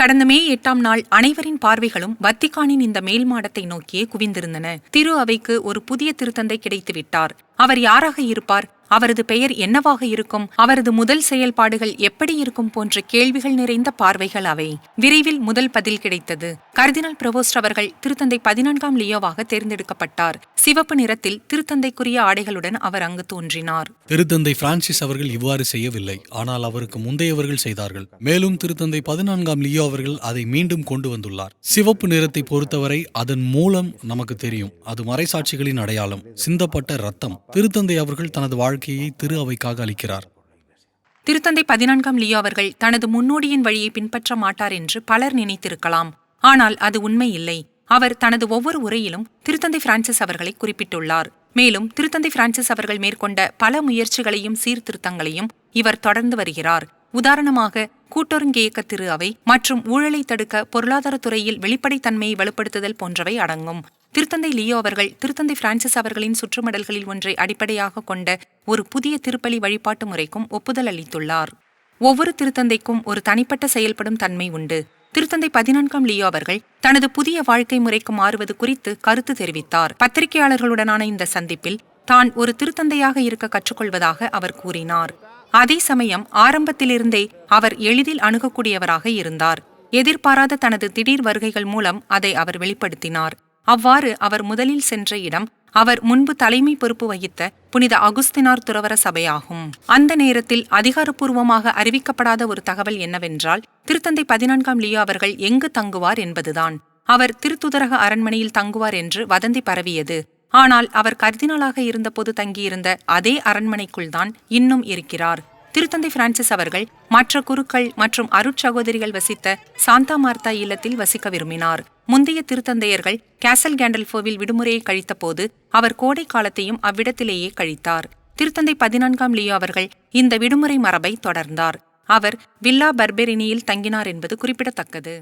கடந்த மே எட்டாம் நாள் அனைவரின் பார்வைகளும் வத்திக்கானின் இந்த மேல் மாடத்தை நோக்கியே குவிந்திருந்தன. திரு அவைக்கு ஒரு புதிய திருத்தந்தை கிடைத்துவிட்டார். அவர் யாராக இருப்பார்? அவரது பெயர் என்னவாக இருக்கும்? அவரது முதல் செயல்பாடுகள் எப்படி இருக்கும் போன்ற கேள்விகள் நிறைந்த பார்வைகள் அவை. விரைவில் முதல் பதில் கிடைத்தது. கர்தினால் பிரவோஸ்ட் அவர்கள் திருத்தந்தை பதினான்காம் லியோவாக தேர்ந்தெடுக்கப்பட்டார். சிவப்பு நிறத்தில் திருத்தந்தைக்குரிய ஆடைகளுடன் அவர் அங்கு தோன்றினார். திருத்தந்தை பிரான்சிஸ் அவர்கள் இவ்வாறு செய்யவில்லை. ஆனால் அவருக்கு முந்தையவர்கள் செய்தார்கள். மேலும் திருத்தந்தை பதினான்காம் லியோ அவர்கள் அதை மீண்டும் கொண்டு வந்துள்ளார். சிவப்பு நிறத்தை பொறுத்தவரை அதன் மூலம் நமக்கு தெரியும். அது மறைசாட்சிகளின் அடையாளம். சிந்தப்பட்ட ரத்தம். திருத்தந்தை அவர்கள் தனது வாழ்க்கையை திரு அவைக்காக அளிக்கிறார். திருத்தந்தை பதினான்காம் லியோ அவர்கள் தனது முன்னோடியின் வழியை பின்பற்ற மாட்டார் என்று பலர் நினைத்திருக்கலாம். ஆனால் அது உண்மை இல்லை. அவர் தனது ஒவ்வொரு உரையிலும் திருத்தந்தை பிரான்சிஸ் அவர்களை குறிப்பிட்டுள்ளார். மேலும் திருத்தந்தை பிரான்சிஸ் அவர்கள் மேற்கொண்ட பல முயற்சிகளையும் சீர்திருத்தங்களையும் இவர் தொடர்ந்து வருகிறார். உதாரணமாக கூட்டொருங்கியக்க திரு அவை மற்றும் ஊழலை தடுக்க பொருளாதாரத்துறையில் வெளிப்படைத்தன்மையை வலுப்படுத்துதல் போன்றவை அடங்கும். திருத்தந்தை லியோ அவர்கள் திருத்தந்தை பிரான்சிஸ் அவர்களின் சுற்றுமடல்களில் ஒன்றை அடிப்படையாக கொண்ட ஒரு புதிய திருப்பலி வழிபாட்டு முறைக்கும் ஒப்புதல் அளித்துள்ளார். ஒவ்வொரு திருத்தந்தைக்கும் ஒரு தனிப்பட்ட செயல்படும் தன்மை உண்டு. திருத்தந்தை பதினான்காம் லியோ அவர்கள் தனது புதிய வாழ்க்கை முறைக்கு மாறுவது குறித்து கருத்து தெரிவித்தார். பத்திரிகையாளர்களுடனான இந்த சந்திப்பில் தான் ஒரு திருத்தந்தையாக இருக்க கற்றுக்கொள்வதாக அவர் கூறினார். அதே சமயம் ஆரம்பத்திலிருந்தே அவர் எளிதில் அணுகக்கூடியவராக இருந்தார். எதிர்பாராத தனது திடீர் வருகைகள் மூலம் அதை அவர் வெளிப்படுத்தினார். அவ்வாறு அவர் முதலில் சென்ற இடம் அவர் முன்பு தலைமை பொறுப்பு வகித்த புனித அகுஸ்தினார் துறவர சபையாகும். அந்த நேரத்தில் அதிகாரப்பூர்வமாக அறிவிக்கப்படாத ஒரு தகவல் என்னவென்றால் திருத்தந்தை பதினான்காம் லியோ அவர்கள் எங்கு தங்குவார் என்பதுதான். அவர் திருத்துதரக அரண்மனையில் தங்குவார் என்று வதந்தி பரவியது. ஆனால் அவர் கர்தினாலாக இருந்தபோது தங்கியிருந்த அதே அரண்மனைக்குள்தான் இன்னும் இருக்கிறார். திருத்தந்தை பிரான்சிஸ் அவர்கள் மற்ற குருக்கள் மற்றும் அருட்சகோதரிகள் வசித்த சாந்தா மார்த்தா இல்லத்தில் வசிக்க விரும்பினார். முந்தைய திருத்தந்தையர்கள் கேசல் கேண்டல்ஃபோவில் விடுமுறையை கழித்தபோது அவர் கோடை காலத்தையும் அவ்விடத்திலேயே கழித்தார். திருத்தந்தை பதினான்காம் லியோ அவர்கள் இந்த விடுமுறை மரபை தொடர்ந்தார். அவர் வில்லா பர்பெரினியில் தங்கினார் என்பது குறிப்பிடத்தக்கது.